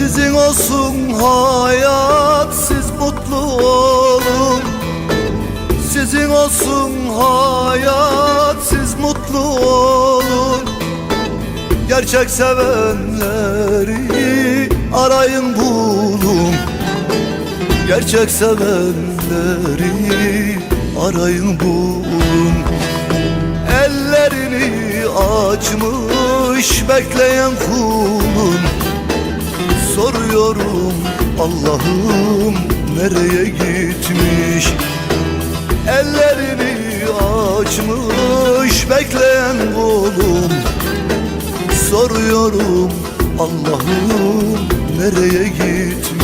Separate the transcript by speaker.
Speaker 1: Sizin olsun hayat siz mutlu olun. Sizin olsun hayat siz mutlu olun. Gerçek sevenleri arayın bulun. Gerçek sevenleri arayın bulun. Ellerini açmış bekleyen kulun Soruyorum Allah'ım nereye gitmiş? Ellerini açmış bekleyen kulum Soruyorum Allah'ım nereye gitmiş